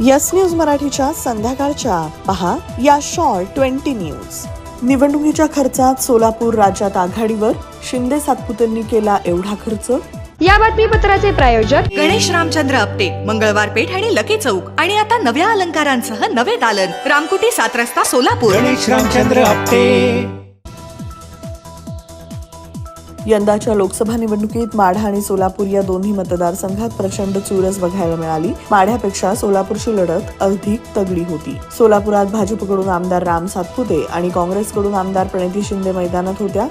Yes news मराठीच्या संध्याकाळच्या. पहा या शॉर्ट ट्वेंटी न्यूज. निवडणुकीच्या खर्चात सोलापूर राज्यात आघाडीवर शिंदे सातपुतेंनी केला एवढा खर्च? या बातमीपत्राचे प्रायोजक गणेश रामचंद्र आपटे मंगळवार पेठ आणि लकी चौक. आणि आता नव्या अलंकारांसह नवे दालन. रामकुटी सात रस्ता सोलापूर. गणेश रामचंद्र आपटे. यंदाच्या लोकसभा निवडणुकीत माढा आणि सोलापूर या दोन्ही मतदारसंघात प्रचंड चुरस बघायला मिळाली. माढ्यापेक्षा सोलापूरची लढत अधिक तगडी होती. सोलापुरात भाजपकडून आमदार राम सातपुते आणि काँग्रेसकडून आमदार प्रणिती शिंदे मैदानात होत्या.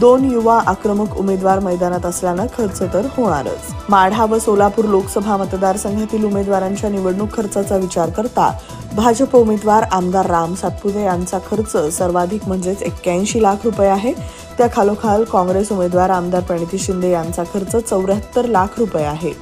दोन युवा आक्रमक उमेदवार मैदानात असल्यानं खर्च तर होणारच. माढा व सोलापूर लोकसभा मतदारसंघातील उमेदवारांच्या निवडणूक खर्चाचा विचार करता भाजप उमेदवार आमदार राम सातपुते यांचा खर्च सर्वाधिक म्हणजेच एक्क्याऐंशी लाख रुपये आहे. त्या खालोखाल काँग्रेस उमेदवार आमदार प्रणिती शिंदे यांचा खर्च चौऱ्याहत्तर लाख रुपये आहे.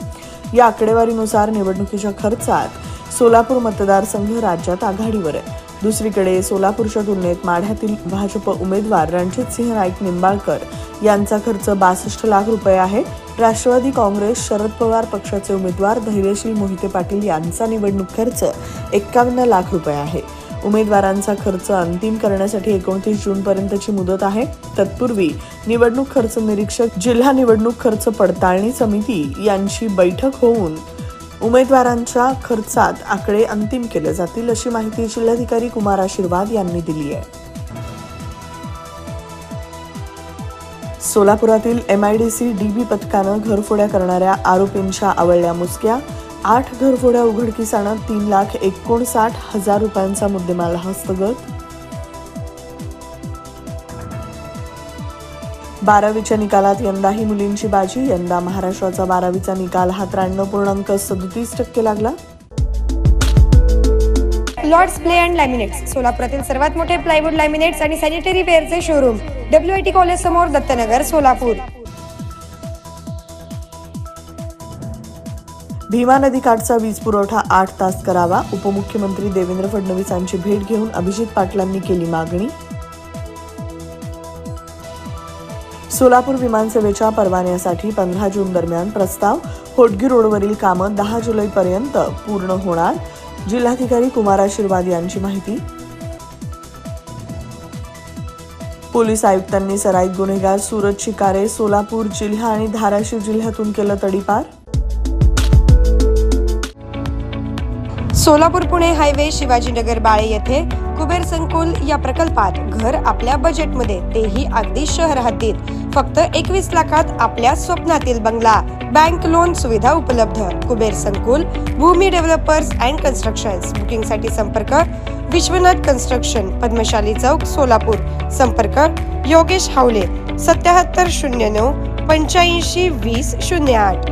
या आकडेवारीनुसार निवडणुकीच्या खर्चात सोलापूर मतदारसंघ राज्यात आघाडीवर आहे. दुसरीकडे सोलापूरच्या तुलनेत माढ्यातील भाजप उमेदवार रणजित सिंह नाईक निंबाळकर यांचा खर्च बासष्ट लाख रुपये आहे. राष्ट्रवादी काँग्रेस शरद पवार पक्षाचे उमेदवार धैर्यशील मोहिते पाटील यांचा निवडणूक खर्च एक्कावन्न लाख रुपये आहे. उमेदवारांचा खर्च अंतिम करण्यासाठी एकोणतीस जूनपर्यंतची मुदत आहे. तत्पूर्वी निवडणूक खर्च निरीक्षक जिल्हा निवडणूक खर्च पडताळणी समिती यांची बैठक होऊन उमेदवारांच्या खर्चात आकडे अंतिम केले जातील अशी माहिती जिल्हाधिकारी कुमार आशीर्वाद यांनी दिली आहे. सोलापुरातील एमआयडीसी डीबी पथकानं घरफोड्या करणाऱ्या आरोपींच्या आवळल्या मुसक्या आठ घरफोड्या उघडकीस आणत तीन लाख एकोणसाठ हजार रुपयांचा मुद्देमाल हस्तगत बारावीच्या निकालात यंदाही मुलींची बाजी. यंदा महाराष्ट्राचा बारावीचा निकाल हा त्र्याण्णव पूर्णांक सदतीस टक्के लागला. लॉर्ड्स प्ले अँड लॅमिनेट्स सोलापुरातील सर्वात मोठे प्लायवूड लॅमिनेट्स आणि sanitary वेअरचे showroom W I T college समोर दत्तनगर सोलापूर. भीमा नदी काठचा वीज पुरवठा आठ तास करावा. उपमुख्यमंत्री देवेंद्र फडणवीसांची भेट घेऊन अभिजित पाटलांनी केली मागणी. सोलापूर विमानसेवेच्या परवान्यासाठी पंधरा जून दरम्यान प्रस्ताव होटगी रोडवरील कामं दहा जुलैपर्यंत पूर्ण होणार. जिल्हाधिकारी कुमार आशीर्वाद यांची माहिती. पोलीस आयुक्तांनी सराईत गुन्हेगार सूरज शिकारे सोलापूर जिल्हा आणि धाराशिव जिल्ह्यातून केलं तडीपार. सोलापूर पुणे हायवे शिवाजीनगर बाळे येथे कुबेर संकुल या प्रकल्पात घर आपल्या बजेटमध्ये तेही अगदी शहर हद्दीत. फक्त एकवीस लाखात आपल्या स्वप्नातील बंगला. बँक लोन सुविधा उपलब्ध. कुबेर संकुल भूमी डेव्हलपर्स अँड कन्स्ट्रक्शन्स. बुकिंगसाठी संपर्क विश्वनाथ कन्स्ट्रक्शन पद्मशाली चौक सोलापूर. संपर्क योगेश हावले सत्याहत्तर शून्य नऊ पंच्याऐंशी वीस शून्य आठ.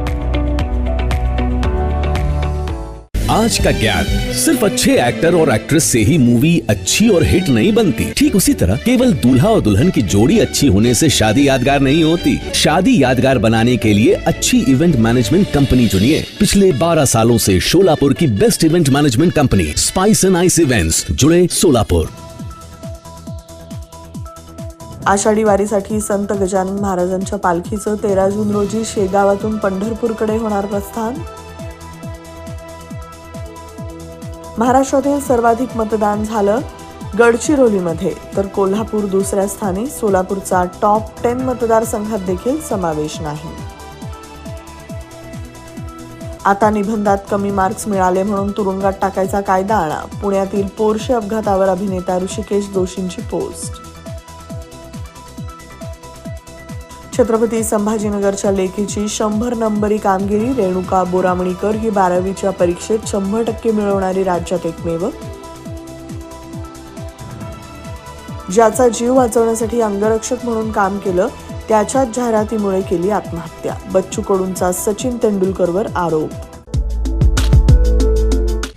आज का ज्ञान सिर्फ़ अच्छे एक्टर और एक्ट्रेस से ही मूवी अच्छी और हिट नहीं बनती। ठीक उसी तरह केवल दूल्हा और दुल्हन की जोड़ी अच्छी होने से शादी यादगार नहीं होती। शादी यादगार बनाने के लिए अच्छी इवेंट मैनेजमेंट कंपनी चुनिए। पिछले 12 सालों से शोलापुर की best event management company spice and ice events जुड़े सोलापुर आषाढी वारीसाठी संत गजानन महाराजांच्या पालखीचं तेरा जून रोजी शेगावातून पंढरपूरकडे होणार प्रस्थान. महाराष्ट्रातील सर्वाधिक मतदान झालं गडचिरोलीमध्ये. तर कोल्हापूर दुसऱ्या स्थानी सोलापूरचा टॉप टेन मतदारसंघात देखील समावेश नाही. आता निबंधात कमी मार्क्स मिळाले म्हणून तुरुंगात टाकायचा कायदा आणा. पुण्यातील पोरशे अपघातावर अभिनेता ऋषिकेश जोशींची पोस्ट छत्रपती संभाजीनगरच्या लेखीची शंभर नंबरी कामगिरी रेणुका बोरामणीकर ही बारावीच्या परीक्षेत शंभर टक्के मिळवणारी राज्यात एकमेव. ज्याचा जीव वाचवण्यासाठी अंगरक्षक म्हणून काम केलं त्याच्याच जाहिरातीमुळे केली आत्महत्या. बच्चू कडूंचा सचिन तेंडुलकरवर आरोप.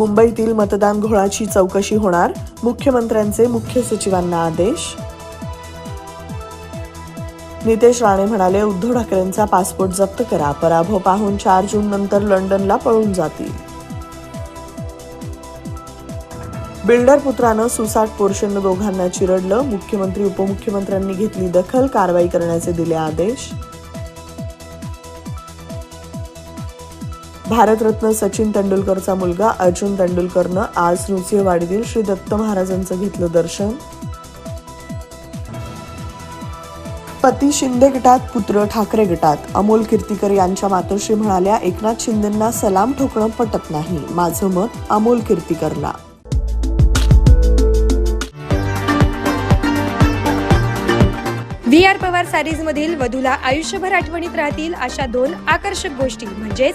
मुंबईतील मतदान घोळाची चौकशी होणार मुख्यमंत्र्यांचे मुख्य सचिवांना आदेश? नितेश राणे म्हणाले उद्धव ठाकरेंचा पासपोर्ट जप्त करा पराभव पाहून चार जून नंतर लंडनला पळून जातील. बिल्डर पुत्रानं सुसाट पोर्शेनं दोघांना चिरडलं मुख्यमंत्री उपमुख्यमंत्र्यांनी घेतली दखल कारवाई करण्याचे दिले आदेश? भारतरत्न सचिन तेंडुलकरचा मुलगा अर्जुन तेंडुलकरनं आज नृसिंहवाडीतील श्री दत्त महाराजांचं घेतलं दर्शन. पती शिंदे गटात पुत्र ठाकरे गटात. अमोल कीर्तीकर यांच्या मातोश्री म्हणाल्या एकनाथ शिंदेंना सलाम ठोकणं पटत नाही. माझं मत अमोल कीर्तीकरला. व्ही आर पवार सॅरीज मधील वधूला आयुष्यभर आठवणीत राहतील अशा दोन आकर्षक गोष्टी. म्हणजेच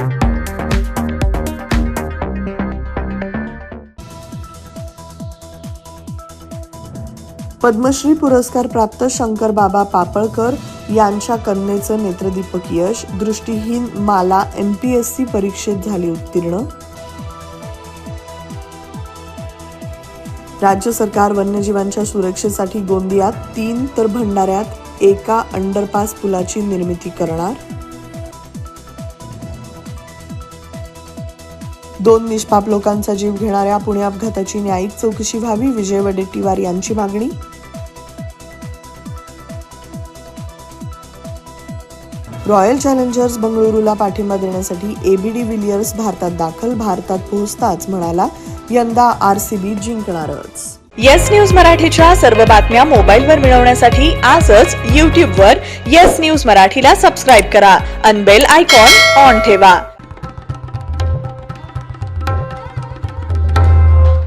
पद्मश्री पुरस्कार प्राप्त शंकर बाबा पापळकर यांच्या कन्येचं नेत्रदीपक यश दृष्टीहीन माला एम टी एस सी परीक्षेत झाली उत्तीर्ण. राज्य सरकार वन्यजीवांच्या सुरक्षेसाठी गोंदियात तीन तर भंडाऱ्यात एका अंडरपास पुलाची निर्मिती करणार. दोन निष्पाप लोकांचा जीव घेणाऱ्या पुणे अपघाताची न्यायिक चौकशी व्हावी विजय वडेट्टीवार यांची मागणी. रॉयल चॅलेंजर्स बंगळुरूला पाठिंबा देण्यासाठी एबीडी विलियर्स भारतात दाखल भारतात पोहोचताच म्हणाला यंदा आर सी बी जिंकणारच. येस न्यूज मराठीच्या सर्व बातम्या मोबाईलवर मिळवण्यासाठी आजच यूट्यूबवर येस न्यूज मराठीला सबस्क्राईब करा. अनबेल आयकॉन ऑन ठेवा.